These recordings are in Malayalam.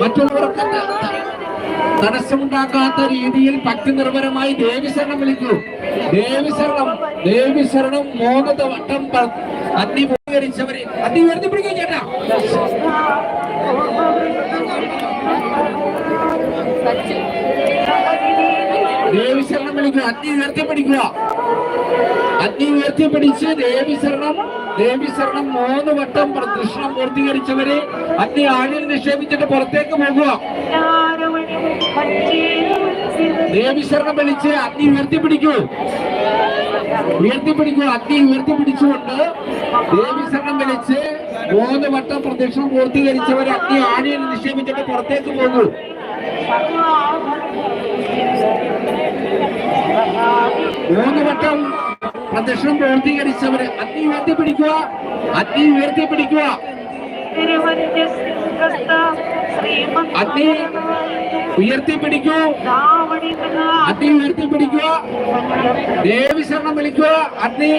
മറ്റുള്ളവർക്ക് തടസ്സമുണ്ടാക്കാത്ത രീതിയിൽ ഭക്തി നിർഭരമായി ദേവിശരണം വിളിക്കൂ. ദേവിശരണം ദേവിശരണം മൂന്ന് വട്ടം അഗ്നി പൂർത്തീകരിച്ചവരെ അഗ്നി ഉയർത്തിപ്പിടിക്കുക ചേട്ടാ ദേവിശരണം വിളിക്കുക അഗ്നി ഉയർത്തിപ്പിടിക്കുക. അഗ്നി ഉയർത്തിപ്പിടിച്ച് ദേവി ശരണം. മൂന്ന് വട്ടം പ്രദക്ഷിണം പൂർത്തീകരിച്ചവരെ അഗ്നി ആഴിൽ നിക്ഷേപിച്ചിട്ട് പുറത്തേക്ക് പോകുക. ദേവി ശരണം വലിച്ച് അഗ്നി ഉയർത്തിപ്പിടിക്കൂ ഉയർത്തിപ്പിടിക്കൂ അഗ്നി ഉയർത്തിപ്പിടിച്ചുകൊണ്ട് ദേവിശരണം വിളിച്ച് മൂന്ന് വട്ടം പ്രദക്ഷിണം പൂർത്തീകരിച്ചവരെ അഗ്നി ആഴിയിൽ നിക്ഷേപിച്ചിട്ട് പുറത്തേക്ക് പോകൂ. മൂന്ന് വട്ടം പ്രദക്ഷിണം പൂർത്തീകരിച്ചവരെ അഗ്നി ഉയർത്തിപ്പിടിക്കുക അഗ്നി ഉയർത്തിപ്പിടിക്കുക അഗ്നി ഉയർത്തിപ്പിടിക്കൂ അഗ്നി ഉയർത്തിപ്പിടിക്കുക ദേവിശരണം വിളിക്കുക. അഗ്നി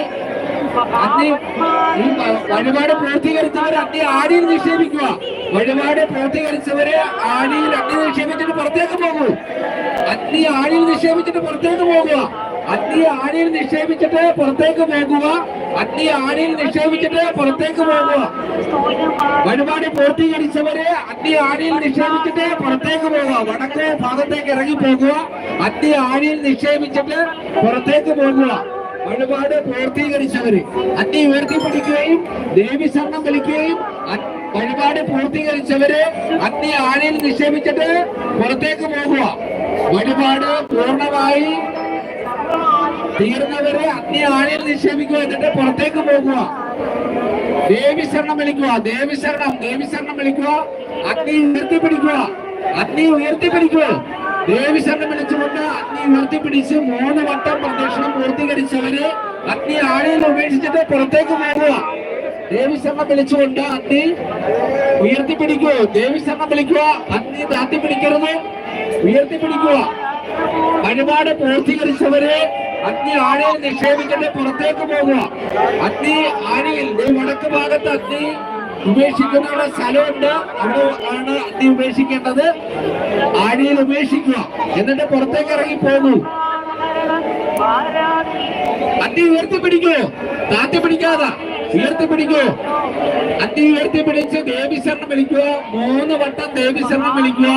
വ- വഴിപാട് പൂർത്തീകരിച്ചവരെ അഗ്നി ആടിയിൽ നിക്ഷേപിക്കുക. വഴിപാട് പൂർത്തീകരിച്ചവരെ ആടിയിൽ അഗ്നി നിക്ഷേപിച്ചിട്ട് പുറത്തേക്ക് പോകൂ. അഗ്നി ആടിയിൽ നിക്ഷേപിച്ചിട്ട് പുറത്തേക്ക് പോകുക. അഗ്നി ആടിയിൽ നിക്ഷേപിച്ചിട്ട് പുറത്തേക്ക് പോകുക. അഗ്നി ആടിയിൽ നിക്ഷേപിച്ചിട്ട് പുറത്തേക്ക് പോകുക. വഴിപാട് പൂർത്തീകരിച്ചവരെ അഗ്നി ആടിയിൽ നിക്ഷേപിച്ചിട്ട് പുറത്തേക്ക് പോകുക. വടക്കേ ഭാഗത്തേക്ക് ഇറങ്ങി പോകുക. അഗ്നി ആടിയിൽ നിക്ഷേപിച്ചിട്ട് പുറത്തേക്ക് പോകുക. വഴിപാട് പൂർത്തീകരിച്ചവര്. അന്യ ഉയർത്തി പിടിക്കുകയും ദേവി ശരണം വിളിക്കുകയും ഒരുപാട് പൂർത്തീകരിച്ചവര് അഗ്നി ആനയിൽ നിക്ഷേപിച്ചിട്ട് പുറത്തേക്ക് പോകുക വഴിപാട് പൂർണമായി തീർന്നവരെ അഗ്നി ആനയിൽ നിക്ഷേപിക്കുക എന്നിട്ട് പുറത്തേക്ക് പോകുക ദേവി ശരണം വിളിക്കുക ദേവി ശരണം ദേവി ശരണം വിളിക്കുക അഗ്നി ഉയർത്തിപ്പിടിക്കുക അഗ്നി ഉയർത്തിപ്പിടിക്കുക ദേവി ശരണം വിളിച്ചുകൊണ്ട് അഗ്നി ഉയർത്തിപ്പിടിച്ച് മൂന്ന് വട്ടം പ്രദക്ഷിണം പൂർത്തീകരിച്ചവര് അഗ്നി ആഴയിൽ ഉപേക്ഷിച്ചിട്ട് പുറത്തേക്ക് പോകുക ദേവി ശരണം വിളിച്ചുകൊണ്ട് അഗ്നി ഉയർത്തിപ്പിടിക്കുക ദേവി ശരണം വിളിക്കുക. അഗ്നി താത്തി പിടിക്കരുത്. ഉയർത്തിപ്പിടിക്കുക വഴിപാട് പൂർത്തീകരിച്ചവര് അഗ്നി ആഴയിൽ നിക്ഷേപിച്ചിട്ട് പുറത്തേക്ക് പോകുക. അഗ്നി ആഴയിൽ വടക്ക് ഭാഗത്ത് അഗ്നി ഉപേക്ഷിക്കുന്ന സ്ഥലമുണ്ട്. അവിടെ ആണ് അന്നി ഉപേക്ഷിക്കേണ്ടത്. ആഴിയിൽ ഉപേക്ഷിക്കുക. എന്നിട്ട് പുറത്തേക്ക് ഇറങ്ങി പോകൂ ഉയർത്തി പിടിക്കോ. താത്തി പിടിക്കാതെ ഉയർത്തിപ്പിടിക്കൂ ഉയർത്തി ഉയർത്തിപ്പിടിച്ച് ദേവിശരണം വിളിക്കുക. മൂന്ന് വട്ടം ദേവിശരണം വിളിക്കുക.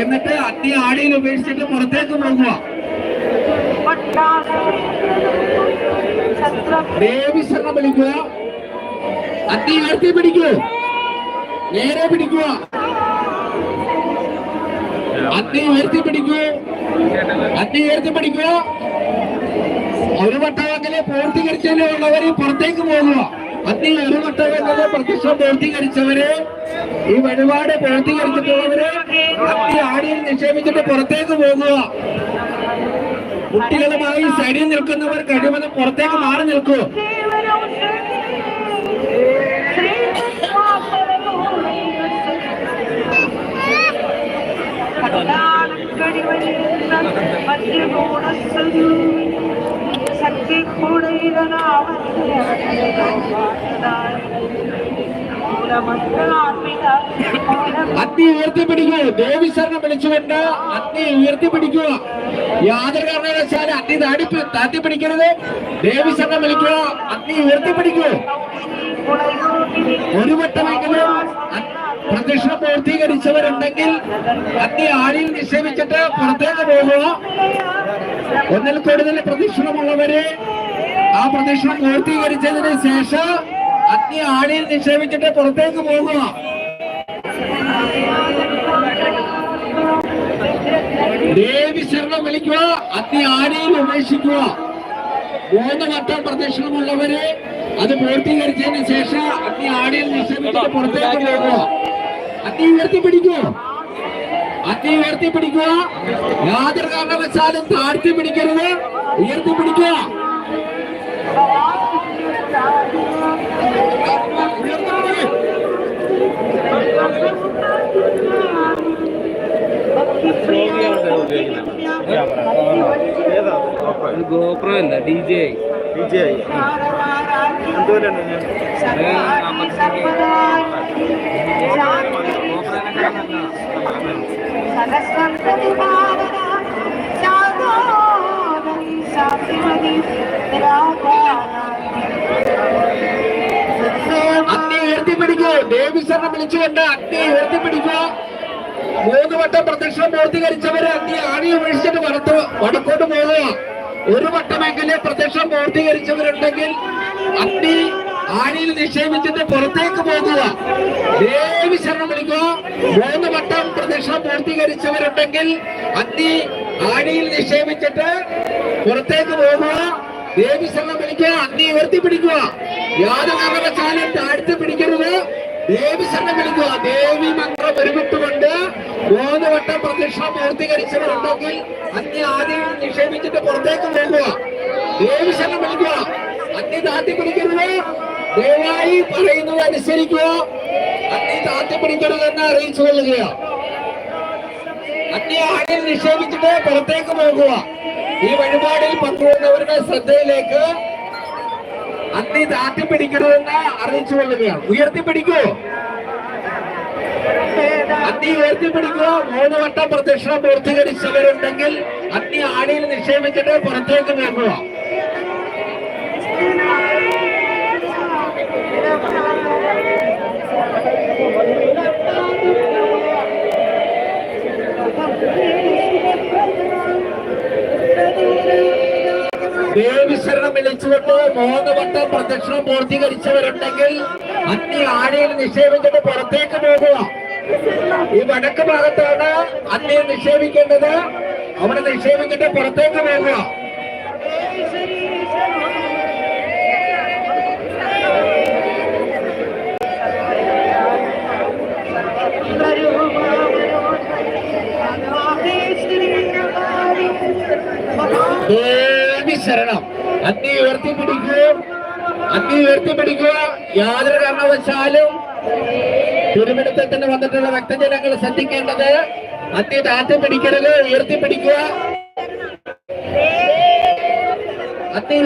എന്നിട്ട് അഗ്നി ആടിയിൽ ഉപേക്ഷിച്ചിട്ട് പുറത്തേക്ക് പോകുക. ദേവിശരണം വിളിക്കുക. അഗ്നി ഉയർത്തി പിടിക്കൂ. നേരെ പിടിക്കുക. അത്തി ഉയർത്തി പിടിക്കൂ. അത്തി ഉയർത്തി പിടിക്കുക. ഒരു വട്ടവാക്കലെ പൂർത്തീകരിച്ചാലേ ഉള്ളവര് പുറത്തേക്ക് പോകുക. അത്തി ഒരു വട്ടവാക്കലെ പ്രത്യക്ഷം പൂർത്തീകരിച്ചവര് ഈ വഴിപാട് പൂർത്തീകരിച്ചിട്ടുള്ളവര് അത്തി ആടിയിൽ നിക്ഷേപിച്ചിട്ട് പുറത്തേക്ക് പോകുക. കുട്ടികളുമായി സൈഡിൽ നിൽക്കുന്നവർ കഴിവതും പുറത്തേക്ക് മാറി നിൽക്കൂ. അഗ്നി ഉയർത്തിപ്പിടിക്കൂ. ദേവി ശരണം വിളിച്ചുകൊണ്ട് അഗ്നി ഉയർത്തിപ്പിടിക്കുക. യാതൊരു കാരണവശാലും അഗ്നി താടി താത്തി പിടിക്കരുത് ദേവി ശരണം വിളിക്കുക. അഗ്നി ഉയർത്തിപ്പിടിക്കൂ. ഒരു വട്ടമെങ്കിലും പ്രദക്ഷിണ പൂർത്തീകരിച്ചവരുണ്ടെങ്കിൽ അഗ്നി ആഴിയിൽ നിക്ഷേപിച്ചിട്ട് പുറത്തേക്ക് പോകുക. ഒന്നിൽ കൂടുതൽ പ്രദക്ഷിണമുള്ളവര് ആ പ്രദക്ഷിണം പൂർത്തീകരിച്ചതിന് ശേഷം അഗ്നി ആഴിയിൽ നിക്ഷേപിച്ചിട്ട് പുറത്തേക്ക് പോകുക. ദേവി ശരണം വിളിക്കുക അഗ്നി ആരെയും ഉപേക്ഷിക്കുക മൂന്ന് ഘട്ട പ്രദക്ഷിണമുള്ളവരെ അത് പൂർത്തീകരിച്ചതിന് ശേഷം അഗ്നി ആടിയിൽ നിക്ഷേപിച്ചിട്ട് പുറത്തേക്ക് പോകുക അഗ്നി ഉയർത്തിപ്പിടിക്കൂ. അഗ്നി ഉയർത്തിപ്പിടിക്കുക. യാതൊരു കാരണവശാലും താഴ്ത്തി പിടിക്കരുത്. ഉയർത്തിപ്പിടിക്കുക ഗോപ്രോ അല്ല ഡി ജെ ശാന്തോദരി ശാന്തിമതി അഗ്നി ഉയർത്തിപ്പിടിക്കൂ. ദേവിസരണം വിളിച്ചുകൊണ്ട് അഗ്നി ഉയർത്തിപ്പിടിക്കൂ. മൂന്ന് വട്ടം പ്രദക്ഷിണം പൂർത്തീകരിച്ചവര് നീ ആണി ഉപേക്ഷിച്ചിട്ട് വടത്ത് വടക്കോട്ട് പോകുക ഒരു വട്ടമെങ്കിലും പ്രദക്ഷിണം പൂർത്തീകരിച്ചവരുണ്ടെങ്കിൽ അഗ്നി ആണിയിൽ നിക്ഷേപിച്ചിട്ട് പുറത്തേക്ക് പോകുക. ദേവി ശരണം വിളിക്കുക. മൂന്ന് വട്ടം പ്രദക്ഷിണം പൂർത്തീകരിച്ചവരുണ്ടെങ്കിൽ അഗ്നി ആണിയിൽ നിക്ഷേപിച്ചിട്ട് പുറത്തേക്ക് പോകുക. ദേവി ശരണം വിളിക്കുക. അഗ്നി ഉയർത്തിപ്പിടിക്കുക യാതൊരു കാരണവശാലും താഴ്ത്തി പിടിക്കരുത്. ദേവി ശരണം വിളിക്കുക. ദേവി മന്ത്രം ഒരുമിട്ടുകൊണ്ട് മൂന്ന് വട്ടം പ്രദക്ഷിണം പൂർത്തീകരിച്ചവരുണ്ടെങ്കിൽ അന്യ ആദ്യം നിക്ഷേപിച്ചിട്ട് പുറത്തേക്ക് പോകുക ദേവശനം നൽകുക വിളിക്കുക താത്തി പിടിക്കരുത്. ദയവായി പറയുന്നത് അനുസരിക്കുക. അഗ്നി താത്തി പിടിക്കരുതെന്ന് അറിയിച്ചു കൊള്ളുക അന്യ ആദ്യം നിക്ഷേപിച്ചിട്ട് പുറത്തേക്ക് പോകുക. ഈ വഴിപാടിൽ പങ്കുവന്നവരുടെ ശ്രദ്ധയിലേക്ക് അന്നി താത്തി പിടിക്കരുതെന്ന് അറിയിച്ചു കൊള്ളുകയാണ്. ഉയർത്തിപ്പിടിക്കൂ. അഗ്നി ഉയർത്തിപ്പിടിക്കുക മൂന്ന് വട്ടം പ്രദക്ഷിണം പൂർത്തീകരിച്ചവരുണ്ടെങ്കിൽ അഗ്നി ആണിയിൽ നിക്ഷേപിച്ചിട്ട് പുറത്തേക്ക് പോകുക ദേവിശരണം വിളിച്ചുകൊണ്ട് മൂന്ന് വട്ടം പ്രദക്ഷിണം പൂർത്തീകരിച്ചവരുണ്ടെങ്കിൽ അഗ്നി ആണിയിൽ നിക്ഷേപിച്ചിട്ട് പുറത്തേക്ക് പോകുക. ഈ വടക്ക് ഭാഗത്താണ് അന്യം നിക്ഷേപിക്കേണ്ടത്. അവിടെ നിക്ഷേപിച്ചിട്ട് പുറത്തേക്ക് പോകുക അന്നി ഉയർത്തി പിടിക്കുക അന്നി ഉയർത്തി പിടിക്കുക യാതൊരു കാരണവശാലും തിരുവനന്തപുരത്തിന് വന്നിട്ടുള്ള ഭക്തജനങ്ങൾ ശ്രദ്ധിക്കേണ്ടത് അതി താത്തി പിടിക്കരുത് ഉയർത്തിപ്പിടിക്കുക അഗ്നി